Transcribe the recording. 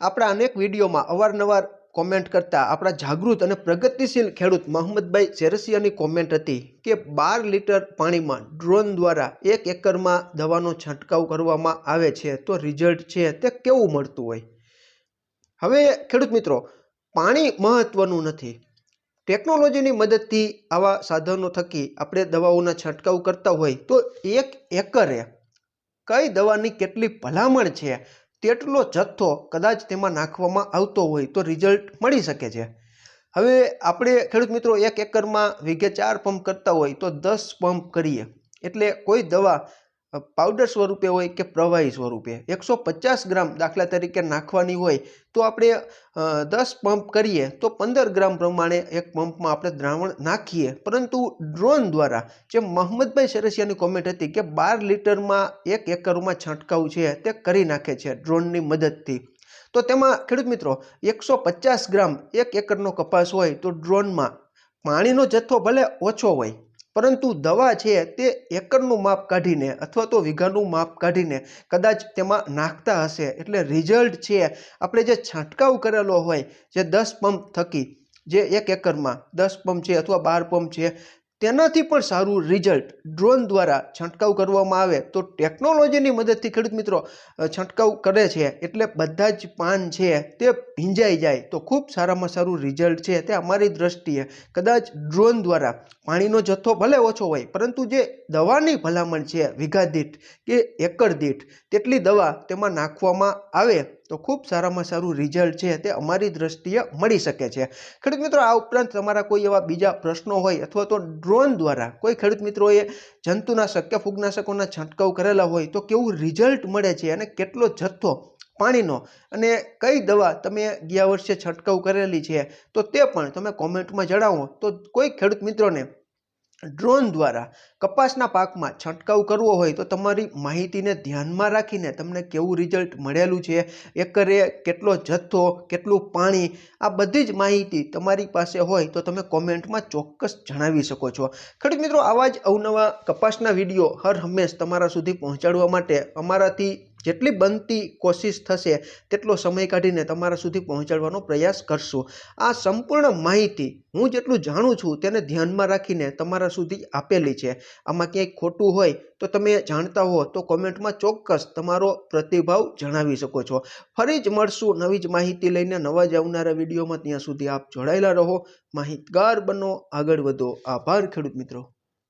આપણા અનેક વિડીયોમાં અવારનવાર કોમેન્ટ કરતા આપણા જાગૃત અને પ્રગતિશીલ ખેડૂત મોહમ્મદભાઈ ઝેરસિયાની કોમેન્ટ હતી કે બાર લીટર પાણીમાં ડ્રોન દ્વારા એક એકરમાં દવાનો છંટકાવ કરવામાં આવે છે તો રિઝલ્ટ છે તે કેવું મળતું હોય? હવે ખેડૂત મિત્રો, પાણી મહત્વનું નથી. ટેકનોલોજીની મદદથી આવા સાધનો થકી આપણે દવાઓના છંટકાવ કરતા હોય તો એક એકરે કઈ દવાની કેટલી ભલામણ છે? તેટલો જથ્થો કદાચ તેમાં નાખવામાં આવતો હોય તો રિઝલ્ટ મળી શકે છે. હવે આપણે ખેડૂત મિત્રો એક એકરમાં વીઘે ચાર પંપ કરતા હોય તો દસ પંપ કરીએ. એટલે કોઈ દવા પાવડર સ્વરૂપે હોય કે પ્રવાહી સ્વરૂપે? એકસો પચાસ ગ્રામ દાખલા તરીકે નાખવાની હોય તો આપણે દસ પંપ કરીએ તો પંદર ગ્રામ પ્રમાણે એક પંપમાં આપણે દ્રાવણ નાખીએ. પરંતુ ડ્રોન દ્વારા જે મોહમ્મદભાઈ સરસિયાની કોમેન્ટ હતી કે બાર લીટરમાં એક એકરમાં છંટકાવ છે, તે કરી નાખે છે ડ્રોનની મદદથી. તો તેમાં ખેડૂત મિત્રો, એકસો પચાસ ગ્રામ એક એકરનો કપાસ હોય તો ડ્રોનમાં પાણીનો જથ્થો ભલે ઓછો હોય પરંતુ દવા છે તે એકરનું માપ કાઢીને અથવા તો વીઘાનું માપ કાઢીને કદાચ તેમાં નાખતા હશે. એટલે રિઝલ્ટ છે, આપણે જે છંટકાવ કરેલો હોય, જે દસ પંપ થકી, જે એક એકરમાં દસ પંપ છે અથવા બાર પંપ છે તેનાથી પણ સારું રિઝલ્ટ ડ્રોન દ્વારા છંટકાવ કરવામાં આવે તો ટેકનોલોજીની મદદથી ખેડૂત મિત્રો છંટકાવ કરે છે. એટલે બધા જ પાન છે તે ભીંજાઈ જાય તો ખૂબ સારામાં સારું રિઝલ્ટ છે તે અમારી દ્રષ્ટિએ. કદાચ ડ્રોન દ્વારા પાણીનો જથ્થો ભલે ઓછો હોય, પરંતુ જે દવાની ભલામણ છે વીઘા દીઠ કે એકર દીઠ, તેટલી દવા તેમાં નાખવામાં આવે તો ખૂબ સારામાં સારું રિઝલ્ટ છે તે અમારી દ્રષ્ટિએ મળી શકે છે. ખેડૂત મિત્રો, આ ઉપરાંત તમારા કોઈ એવા બીજા પ્રશ્નો હોય અથવા તો ડ્રોન દ્વારા કોઈ ખેડૂત મિત્રોએ જંતુનાશક કે ફૂગનાશકોના છંટકાવ કરેલા હોય તો કેવું રિઝલ્ટ મળે છે અને કેટલો જથ્થો, પાણીનો અને કઈ દવા તમે ગયા વર્ષે છંટકાવ કરેલી છે તો તે પણ તમે કોમેન્ટમાં જણાવો. તો કોઈ ખેડૂત મિત્રોને ડ્રોન દ્વારા કપાસના પાકમાં છંટકાવ કરવો હોય તો તમારી માહિતીને ધ્યાનમાં રાખીને તમને કેવું રિઝલ્ટ મળેલું છે? એકરે કેટલો જથ્થો, કેટલું પાણી? આ બધી જ માહિતી તમારી પાસે હોય તો તમે કોમેન્ટમાં ચોક્કસ જણાવી શકો છો. ખેડૂત મિત્રો, આવા જ અવનવા કપાસના વીડિયો હર હંમેશ તમારા સુધી પહોંચાડવા માટે અમારાથી જેટલી બનતી કોશિશ થશે, તેટલો સમય કાઢીને તમારા સુધી પહોંચાડવાનો પ્રયાસ કરશું. આ સંપૂર્ણ માહિતી હું જેટલું જાણું છું તેને ધ્યાનમાં રાખીને તમારા સુધી આપેલી છે. આમાં ક્યાંય ખોટું હોય તો તમે જાણતા હો તો કોમેન્ટમાં ચોક્કસ તમારો પ્રતિભાવ જણાવી શકો છો. ફરી જ મળશું નવી જ માહિતી લઈને નવા જ આવનારા વિડીયોમાં. ત્યાં સુધી આપ જોડાયેલા રહો. માહિતગાર બનો. આગળ વધો. આભાર ખેડૂત મિત્રો.